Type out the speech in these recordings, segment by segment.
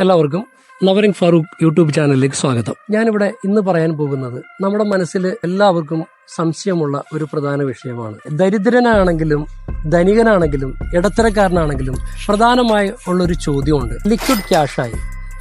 എല്ലാവർക്കും നവറിംഗ് ഫാറൂഖ് യൂട്യൂബ് ചാനലിലേക്ക് സ്വാഗതം. ഞാനിവിടെ ഇന്ന് പറയാൻ പോകുന്നത് നമ്മുടെ മനസ്സിൽ എല്ലാവർക്കും സംശയമുള്ള ഒരു പ്രധാന വിഷയമാണ്. ദരിദ്രനാണെങ്കിലും ധനികനാണെങ്കിലും ഇടത്തരക്കാരനാണെങ്കിലും പ്രധാനമായി ഉള്ളൊരു ചോദ്യമുണ്ട്. ലിക്വിഡ് ക്യാഷായി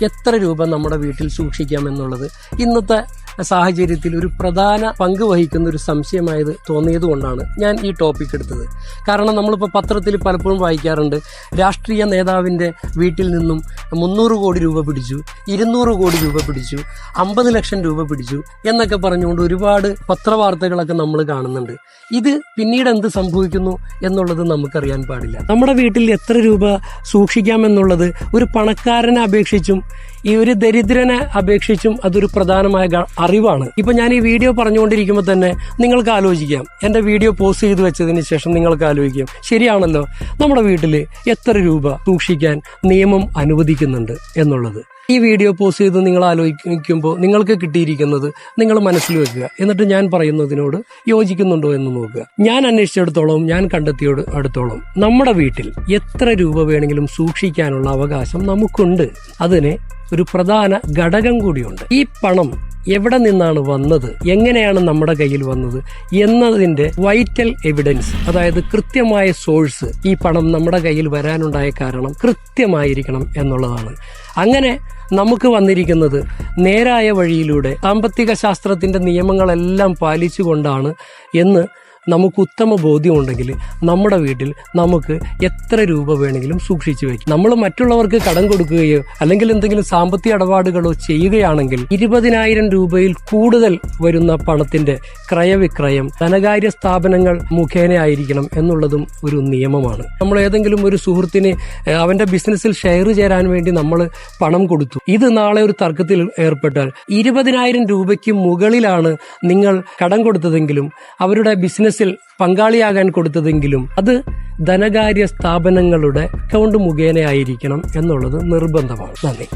എത്ര രൂപ നമ്മുടെ വീട്ടിൽ സൂക്ഷിക്കാം എന്നുള്ളത് ഇന്നത്തെ സാഹചര്യത്തിൽ ഒരു പ്രധാന പങ്ക് വഹിക്കുന്ന ഒരു സംശയമായത് തോന്നിയത് കൊണ്ടാണ് ഞാൻ ഈ ടോപ്പിക് എടുത്തത്. കാരണം നമ്മളിപ്പോൾ പത്രത്തിൽ പലപ്പോഴും വായിക്കാറുണ്ട് രാഷ്ട്രീയ നേതാവിന്റെ വീട്ടിൽ നിന്നും മുന്നൂറ് കോടി രൂപ പിടിച്ചു ഇരുന്നൂറ് കോടി രൂപ പിടിച്ചു അമ്പത് ലക്ഷം രൂപ പിടിച്ചു എന്നൊക്കെ പറഞ്ഞുകൊണ്ട് ഒരുപാട് പത്രവാർത്തകളൊക്കെ നമ്മൾ കാണുന്നുണ്ട്. ഇത് പിന്നീട് എന്ത് സംഭവിക്കുന്നു എന്നുള്ളത് നമുക്കറിയാൻ പാടില്ല. നമ്മുടെ വീട്ടിൽ എത്ര രൂപ സൂക്ഷിക്കാമെന്നുള്ളത് ഒരു പണക്കാരനെ അപേക്ഷിച്ചും ഈ ഒരു ദരിദ്രനെ അപേക്ഷിച്ചും അതൊരു പ്രധാനമായ അറിവാണ്. ഇപ്പൊ ഞാൻ ഈ വീഡിയോ പറഞ്ഞുകൊണ്ടിരിക്കുമ്പോൾ തന്നെ നിങ്ങൾക്ക് ആലോചിക്കാം. എന്റെ വീഡിയോ പോസ്റ്റ് ചെയ്ത് വെച്ചതിന് ശേഷം നിങ്ങൾക്ക് ആലോചിക്കാം. ശരിയാണല്ലോ. നമ്മുടെ വീട്ടിൽ എത്ര രൂപ സൂക്ഷിക്കാൻ നിയമം അനുവദിക്കുന്നുണ്ട് എന്നുള്ളത്. ഈ വീഡിയോ പോസ്റ്റ് ചെയ്ത് നിങ്ങൾ ആലോചിക്കുമ്പോൾ നിങ്ങൾക്ക് കിട്ടിയിരിക്കുന്നത് നിങ്ങൾ മനസ്സിൽ വെക്കുക. എന്നിട്ട് ഞാൻ പറയുന്നതിനോട് യോജിക്കുന്നുണ്ടോ എന്ന് നോക്കുക. ഞാൻ അന്വേഷിച്ചിടത്തോളം ഞാൻ കണ്ടെത്തിയോട് അടുത്തോളം. നമ്മുടെ വീട്ടിൽ എത്ര രൂപ വേണമെങ്കിലും സൂക്ഷിക്കാനുള്ള അവകാശം നമുക്കുണ്ട്. അതിന് ഒരു പ്രധാന ഘടകം കൂടിയുണ്ട്. ഈ പണം എവിടെ നിന്നാണ് വന്നത്? എങ്ങനെയാണ് നമ്മുടെ കയ്യിൽ വന്നത്? എന്നതിന്റെ വൈറ്റൽ എവിഡൻസ് അതായത് കൃത്യമായ സോഴ്സ് ഈ പണം നമ്മുടെ കയ്യിൽ വരാനുണ്ടായ കാരണം കൃത്യമായിരിക്കണം എന്നുള്ളതാണ്. അങ്ങനെ നമുക്ക് വന്നിരിക്കുന്നത് നേരായ വഴിയിലൂടെ സാമ്പത്തിക ശാസ്ത്രത്തിന്റെ നിയമങ്ങളെല്ലാം പാലിച്ചുകൊണ്ടാണ് എന്ന് നമുക്ക് ഉത്തമ ബോധ്യമുണ്ടെങ്കിൽ നമ്മുടെ വീട്ടിൽ നമുക്ക് എത്ര രൂപ വേണമെങ്കിലും സൂക്ഷിച്ചു വയ്ക്കും. നമ്മൾ മറ്റുള്ളവർക്ക് കടം കൊടുക്കുകയോ അല്ലെങ്കിൽ എന്തെങ്കിലും സാമ്പത്തിക ഇടപാടുകളോ ചെയ്യുകയാണെങ്കിൽ ഇരുപതിനായിരം രൂപയിൽ കൂടുതൽ വരുന്ന പണത്തിന്റെ ക്രയവിക്രയം ധനകാര്യ സ്ഥാപനങ്ങൾ മുഖേന ആയിരിക്കണം എന്നുള്ളതും ഒരു നിയമമാണ്. നമ്മൾ ഏതെങ്കിലും ഒരു സുഹൃത്തിന് അവന്റെ ബിസിനസ്സിൽ ഷെയർ ചേരാൻ വേണ്ടി നമ്മൾ പണം കൊടുത്തു. ഇത് നാളെ ഒരു തർക്കത്തിൽ ഏർപ്പെട്ടാൽ ഇരുപതിനായിരം രൂപയ്ക്ക് മുകളിലാണ് നിങ്ങൾ കടം കൊടുത്തതെങ്കിലും അവരുടെ ബിസിനസ്സിൽ പങ്കാളിയാകാൻ കൊടുത്തതെങ്കിലും അത് ധനകാര്യ സ്ഥാപനങ്ങളുടെ അക്കൗണ്ട് മുഖേന ആയിരിക്കണം എന്നുള്ളത് നിർബന്ധമാണ്. നന്ദി.